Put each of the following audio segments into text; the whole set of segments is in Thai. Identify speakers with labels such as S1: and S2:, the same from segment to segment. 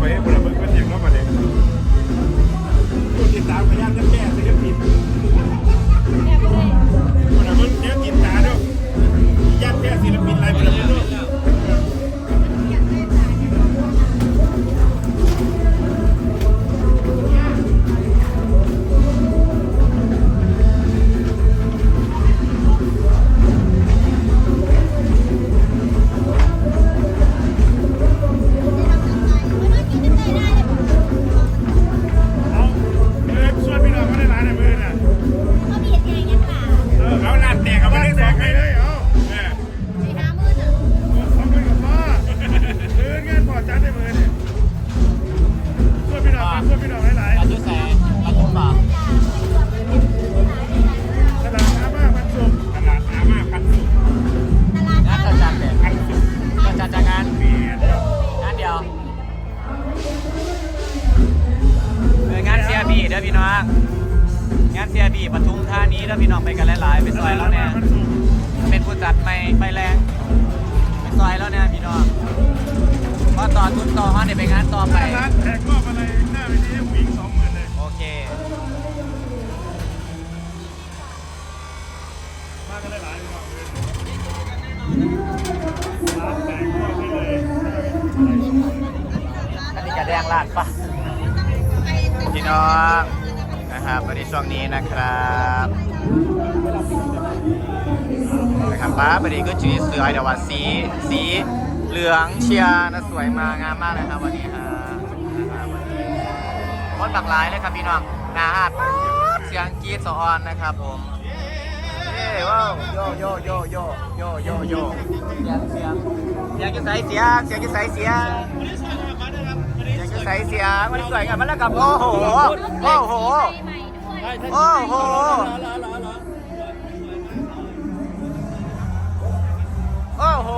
S1: হয়ে প্রজাপতিপতি যমুনা পারে
S2: ด้อพี่น้องงานเสียบีปทุมท่านี้แล้วพี่น้องไปกันหลายๆไปซอยแล้วเนี่ยเป็นผู้จัดไปไปแรงไปซอยแล้วเนี่ยพี่น้องมาต่อทุนต่อฮอนเดี๋ยวไปงานต่อไป
S3: แขกมอบอะไร
S2: พี่น้องนะครับวันนี้ช่วงนี้นะครับนะครับป้าวันนี้ก็จีเสือเดวาสีสีเหลืองเชียร์นะสวยมางามมากเลยครับวันนี้ฮะนะครับวันหลากหลายเลยครับพี่น้องนาฮัดเสียงกรีดสะออนนะครับผมเย้ว้าวโยโยโยโยโยโยโยเสียงเสียงเสียงจะใสเสียงเสียงจะใสเสียง ใส่เสียงวันสวยงามมาแล้วกับโอ้โหโอ้โหโอ้โหโอ้โห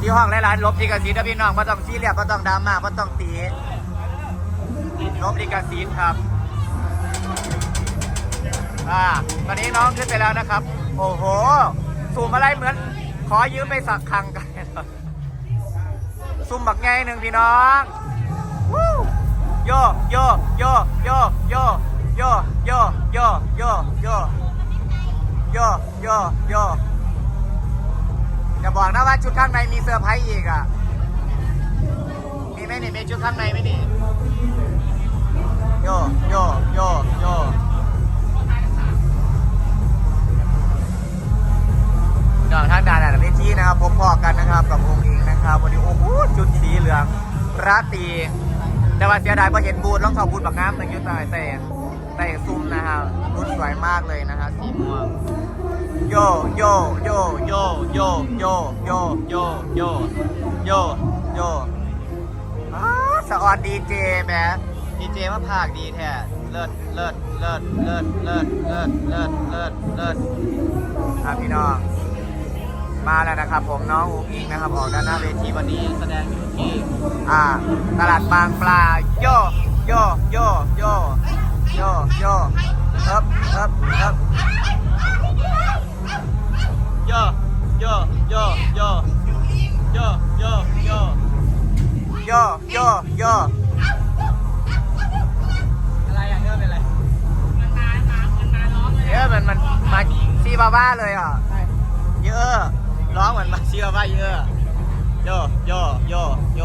S2: ที่ห้องหลายๆลบดีกสิทธิ์นะพี่น้องไม่ต้องซีเรียสไม่ต้องดราม่าไม่ต้องตีลบดีกสิทธิ์ครับอ่าตอนนี้น้องขึ้นไปแล้วนะครับ โอ้โห สูมอะไรเหมือน ขอยืมไปสักครั้งกันซุ่มบักไงหนึ่งพี่น้องโยโยโยโยโยโยโยโยโยโยโยโยโยอย่าบอกนะว่าชุดข้างในมีเซอร์ไพรส์อีกอะมีไหมนี่มีชุดข้างในไหมนี่โยโยโยโย น้องทางด้านหลังเวทีนะครับพบพอกันนะครับกับองค์อิงนะครับวันนี้โอ้โหจุดสีเหลืองราตรีแต่ว่าเสียดายเพอเห็นบูธรองเท้าบูธบักน้ำแตั้งยุตายแต่แต่ซุ้มนะครับรุ่นสวยมากเลยนะฮะสีม่วงโยโยโยโยโยโยโยโยโยโยโยอ้าสะออนดีเจแหมดีเจมาพากดีแท้เลิศเลิศเลิศเลิศเลิศเลิศเลิศเลิศเลิศครับพี่น้อง มาแล้วนะครับผมน้องอุ้งอิงนะครับออกด้านหน้าเวทีวันนี้แสดงอยู่ที่อ่าตลาดบางปลาโยโยโยโยโยโยเอิบเอิบเอิบโยโยโยโยโยโยโยโยโยโยอะไรอะเนื่อเป็นอะไรมันมามันนาร้องเลยเออมันมันมาซีบาบ้าเลยอะเยอะ ร้องเหมือนมาเชื่อว่าเยอะโยโยโยโย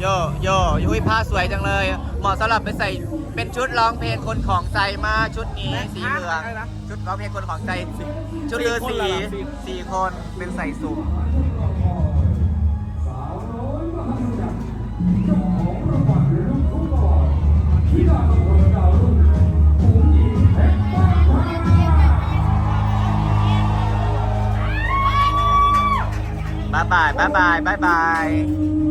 S2: โยโยยุ้ยผ้าสวยจังเลย เหมาะสำหรับไปใส่เป็นชุดร้องเพลงคนของใจมาชุดนี้สีเหลืองชุดร้องเพลงคนของใจ ชุดเรือสีสี่คนเป็นใส่สุม 拜拜拜拜。